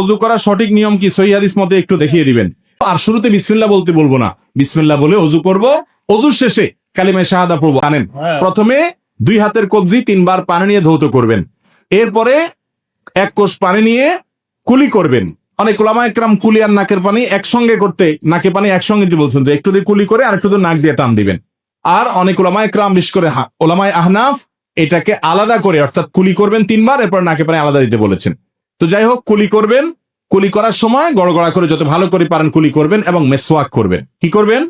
অজু করার সঠিক নিয়ম কি? সহি হাদিস মতে একটু দেখিয়ে দিবেন। আর শুরুতে বিসমিল্লাহ বলতে বলব না। বিসমিল্লাহ বলে অজু করব। অজুর শেষে কালিমায় শাহাদা পড়ব। আনেন। প্রথমে দুই হাতের কবজি তিনবার পানি নিয়ে ধৌত করবেন। এরপরে এক কোষ পানি নিয়ে কুলি করবেন। অনেক ওলামা একরাম কুলি আর নাকের পানি একসঙ্গে করতে নাকে পানি একসঙ্গে বলছেন যে একটু দিয়ে কুলি করে আর একটু দিয়ে নাক দিয়ে টান দিবেন। আর অনেক ওলামা একরাম বিশেষ করে ওলামায় আহনাফ এটাকে আলাদা করে অর্থাৎ কুলি করবেন তিনবার এরপর নাকে পানি আলাদা দিতে বলেছেন। তো যাই হোক কুলি করবেন। কুলি করার সময় গড়গড়া করে যত ভালো করে পারেন কুলি করবেন এবং মেসোয়াক করবেন। কি করবেন?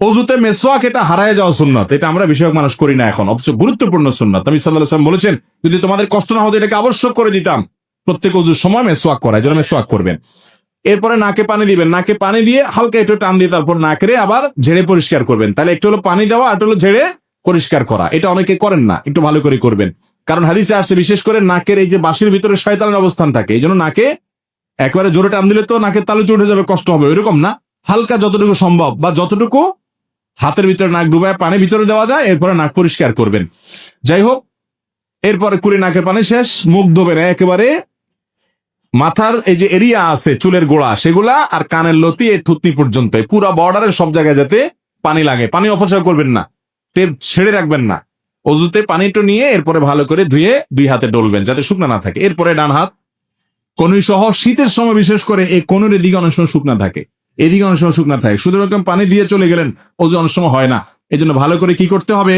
অজুতে মেসোয়াক এটা হারায় যাওয়া সুন্নত। এটা আমরা বেশিরভাগ মানুষ করি না এখন, অথচ গুরুত্বপূর্ণ সুন্নত। আমি সাল্লাহ সাল্লাম বলেছেন, যদি তোমাদের কষ্ট না হতো, এটাকে আবশ্যক করে দিতাম। প্রত্যেক অজুর সময় মেসোয়াক করা এই জন্য করবেন। এরপরে নাকে পানি দিবেন। নাকে পানি দিয়ে হালকা একটু টান দিয়ে তারপর নাকেরে আবার ঝেড়ে পরিষ্কার করবেন। তাহলে একটু হলো পানি দেওয়া, আর একটু হলো ঝেড়ে পরিষ্কার করা। এটা অনেকে করেন না, একটু ভালো করে করবেন। কারণ হাদিসে আসছে, বিশেষ করে নাকের এই যে বাঁশির ভিতরে শয়তানের অবস্থান থাকে, এই জন্য নাকে একবারে জোরে টান দিলে তো নাকের তালুতে উঠে যাবে, কষ্ট হবে, ওইরকম না। হালকা যতটুকু সম্ভব বা যতটুকু হাতের ভিতরে নাক ডুবায় পানি ভিতরে দেওয়া যায়, এরপরে নাক পরিষ্কার করবেন। যাই হোক, এরপরে কুড়ি নাকের পানি শেষ, মুখ ধোবেন, একেবারে মাথার এই যে এরিয়া আছে, চুলের গোড়া, সেগুলা আর কানের লতি, এই থুতনি পর্যন্ত পুরা বর্ডারের সব জায়গায় যাতে পানি লাগে। পানি অপচয় করবেন না। টেপ ছেড়ে রাখবেন না। অজুতে পানিটা নিয়ে এরপরে ভালো করে ধুয়ে দুই হাতে ডলবেন, যাতে শুকনা না থাকে। এরপরে ডান হাত কনুই সহ শীতের সময় বিশেষ করে এই কনুর এদিকে অনেক সময় শুকনা থাকে। এদিকে অনেক সময় শুকনা থাকে। শুধু এরকম পানি দিয়ে চলে গেলেন, অজু অনেক সময় হয় না। এই জন্য ভালো করে কি করতে হবে?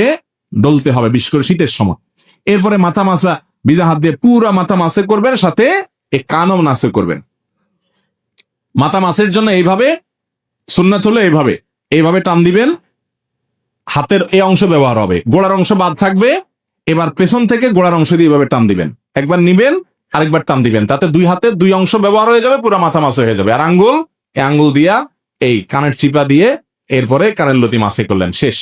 ডলতে হবে, বিশেষ করে শীতের সময়। এরপরে মাথা মাসা ভিজা হাত দিয়ে পুরা মাথা মাসে করবেন, সাথে এ কানও নাসে করবেন। মাথা মাসের জন্য এইভাবে সুন্নাত হলো এইভাবে এইভাবে টান দিবেন। হাতের এই অংশ ব্যবহার হবে। গোড়ার অংশ বাদ থাকবে এবার পেছন থেকে গোড়ার অংশ দিয়ে এইভাবে টান দিবেন। একবার নিবেন আরেকবার টান দিবেন। তাতে দুই হাতের দুই অংশ ব্যবহার হয়ে যাবে পুরো মাথা মাছ হয়ে যাবে। আর আঙ্গুল এই আঙ্গুল দিয়া এই কানের চিপা দিয়ে এরপরে কানের লতি মাসে করলেন। শেষ।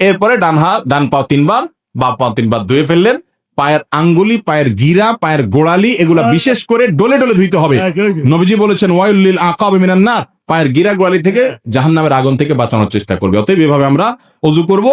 এরপরে ডান হাত ডান পাও তিনবার বা পাও তিনবার ধুয়ে ফেললেন। পায়ের আঙ্গুলি পায়ের গিরা পায়ের গোড়ালি এগুলা বিশেষ করে ডলে ডলে ধুইতে হবে। নবীজি বলেছেন ওয়াইল্লিল আকাব নার। পায়ের গিরা গোয়ালি থেকে জাহান্নামের আগুন থেকে বাঁচানোর চেষ্টা করবে। অতএব এভাবে আমরা অজু করব।